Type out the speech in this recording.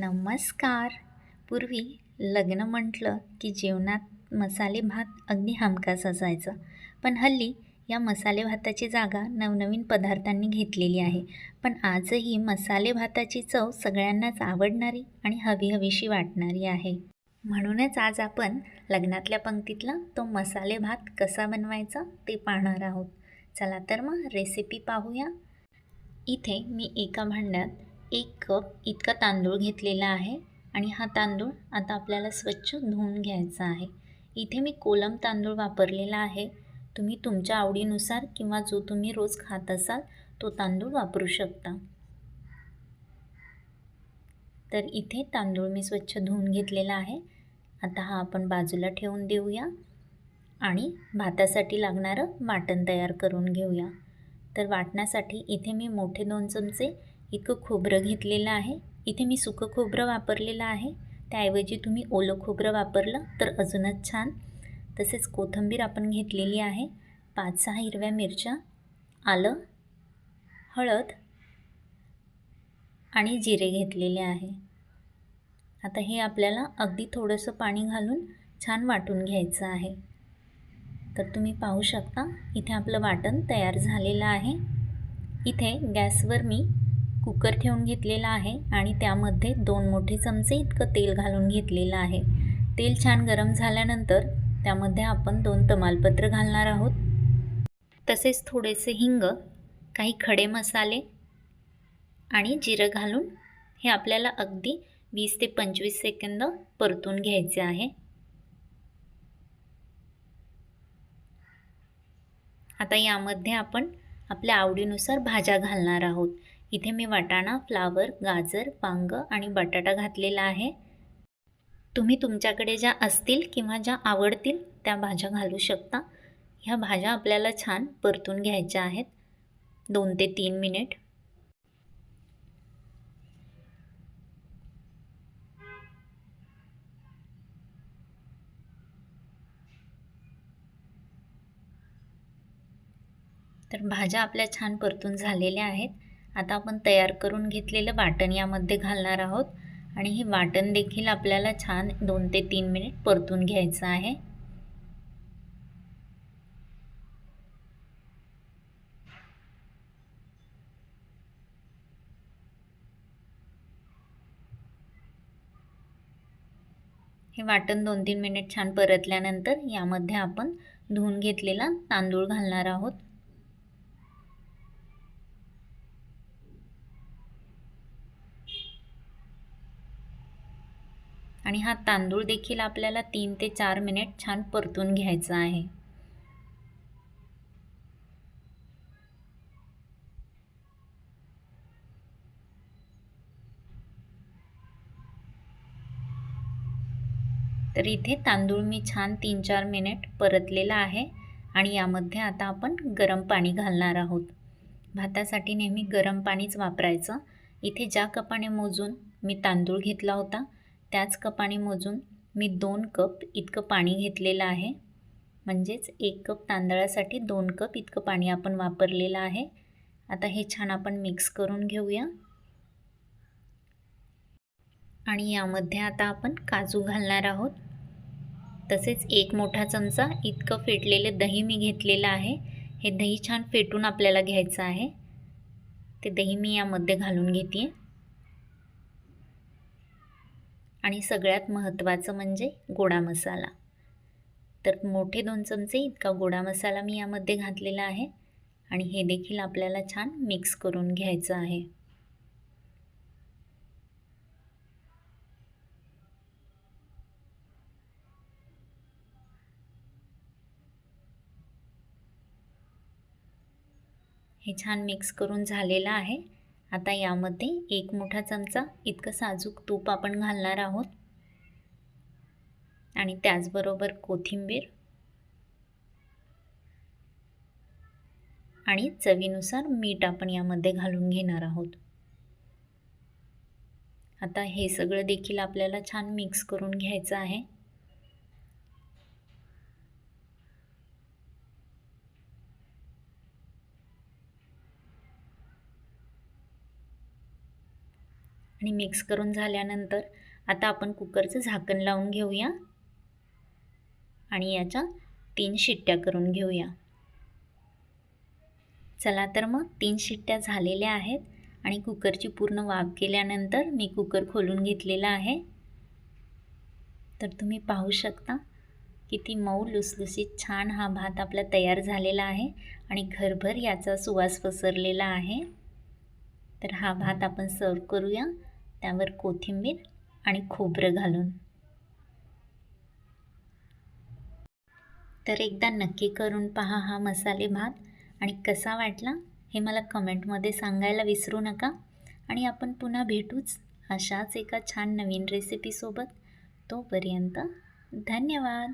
नमस्कार. पूर्वी लग्न म्हटलं की जेवणात मसाले भात अगदी हमखास असायचं. पण हल्ली या मसाले भाताची जागा नवनवीन पदार्थांनी घेतलेली आहे. पण आजही मसाले भाताची चव सगळ्यांनाच आवडणारी आणि हवी हवीशी वाटणारी आहे. म्हणूनच आज आपण लग्नातल्या पंक्तीतला तो मसाले भात कसा बनवायचा ते पाहणार आहोत. चला तर मग रेसिपी पाहूया. इथे मी एका भांड्यात एक कप इतका तांदूळ घेतलेला आहे आणि हा तांदूळ आता आपल्याला स्वच्छ धुवून घ्यायचा आहे. इथे मी कोलम तांदूळ वापरलेला आहे. तुम्ही तुमच्या आवडीनुसार किंवा जो तुम्ही रोज खात असाल तो तांदूळ वापरू शकता. तर इथे तांदूळ मी स्वच्छ धुवून घेतलेला आहे. आता हा आपण बाजूला ठेवून देऊया आणि भातासाठी लागणारं वाटण तयार करून घेऊया. तर वाटण्यासाठी इथे मी मोठे दोन चमचे इतकं खोबरं घेतलेलं आहे. इथे मी सुकं खोबरं वापरलेलं आहे. त्याऐवजी तुम्ही ओलं खोबरं वापरलं तर अजूनच छान. तसेच कोथिंबीर आपण घेतलेली आहे. पाच सहा हिरव्या मिरच्या आलं हळद आणि जिरे घेतलेले आहे. आता हे आपल्याला अगदी थोडंसं पाणी घालून छान वाटून घ्यायचं आहे. तर तुम्ही पाहू शकता इथे आपलं वाटण तयार झालेलं आहे. इथे गॅसवर मी कुकर ठेवून घेतलेला आहे आणि त्यामध्ये दोन मोठे चमचे इतकं तेल घालून घेतलेलं आहे. तेल छान गरम झाल्यानंतर त्यामध्ये आपण दोन तमालपत्र घालणार आहोत. तसेच थोडेसे हिंग काही खडे मसाले आणि जिरं घालून हे आपल्याला अगदी वीस ते पंचवीस सेकंद परतून घ्यायचे आहे. आता यामध्ये आपण आपल्या आवडीनुसार भाज्या घालणार आहोत. इथे मी वाटाणा फ्लावर गाजर वांग आणि बटाटा घातलेला आहे. तुम्ही तुमच्याकडे ज्या असतील किंवा ज्या आवडतील त्या भाज्या घालू शकता. ह्या भाज्या आपल्याला छान परतून घ्यायच्या आहेत. दोन ते तीन मिनिट. तर भाज्या आपल्या छान परतून झालेल्या आहेत. आता आपण तयार करून घेतलेलं वाटण यामध्ये घालणार आहोत. आणि हे वाटण देखील आपल्याला छान दोन ते तीन मिनिट परतून घ्यायचं आहे. हे वाटण दोन तीन मिनिट छान परतल्यानंतर यामध्ये आपण धुवून घेतलेला तांदूळ घालणार आहोत. आणि हा तांदूळ देखील आपल्याला तीन ते चार मिनिट छान परतून घ्यायचा आहे. तर इथे तांदूळ मी छान तीन चार मिनिट परतलेला आहे आणि यामध्ये आता आपण गरम पाणी घालणार आहोत. भातासाठी नेहमी गरम पाणीच वापरायचं. इथे ज्या कपाने मोजून मी तांदूळ घेतला होता त्याच कपाने मोजून मी दोन कप इतकं पाणी घेतलेलं आहे. म्हणजेच एक कप तांदळासाठी दोन कप इतकं पाणी आपण वापरलेलं आहे. आता हे छान आपण मिक्स करून घेऊया. आणि यामध्ये आता आपण काजू घालणार आहोत. तसेच एक मोठा चमचा इतकं फेटलेले दही मी घेतलेलं आहे. हे दही छान फेटून आपल्याला घ्यायचं आहे. ते दही मी यामध्ये घालून घेते आणि सगळ्यात महत्त्वाचं म्हणजे गोडा मसाला. तर मोठे दोन चमचे इतका गोडा मसाला मी यामध्ये घातलेला आहे आणि हे देखील आपल्याला छान मिक्स करून घ्यायचं आहे. हे छान मिक्स करून झालेलं आहे. आता यामध्ये एक मोठा चमचा इतकं साजूक तूप आपण घालणार आहोत. आणि त्याचबरोबर कोथिंबीर. आणि चवीनुसार मीठ आपण यामध्ये घालून घेणार आहोत. आता हे सगळं देखील आपल्याला छान मिक्स करून घ्यायचं आहे. आणि मिक्स करून झाल्यानंतर आता आपण कुकरचं झाकण लावून घेऊया. आणि याच्या तीन शिट्ट्या करून घेऊया. चला तर मग तीन शिट्ट्या झालेल्या आहेत आणि कुकरची पूर्ण वाफ केल्यानंतर मी कुकर खोलून घेतलेला आहे. तर तुम्ही पाहू शकता किती मऊ लुसलुसीत छान हा भात आपला तयार झालेला आहे आणि घरभर याचा सुवास पसरलेला आहे. तर हा भात आपण सर्व करूया. त्यावर कोथिंबीर आणि खोबरं घालून. तर एकदा नक्की करून पहा हा मसाले भात आणि कसा वाटला हे मला कमेंटमध्ये सांगायला विसरू नका. आणि आपण पुन्हा भेटूच अशाच एका छान नवीन रेसिपीसोबत तोपर्यंत धन्यवाद.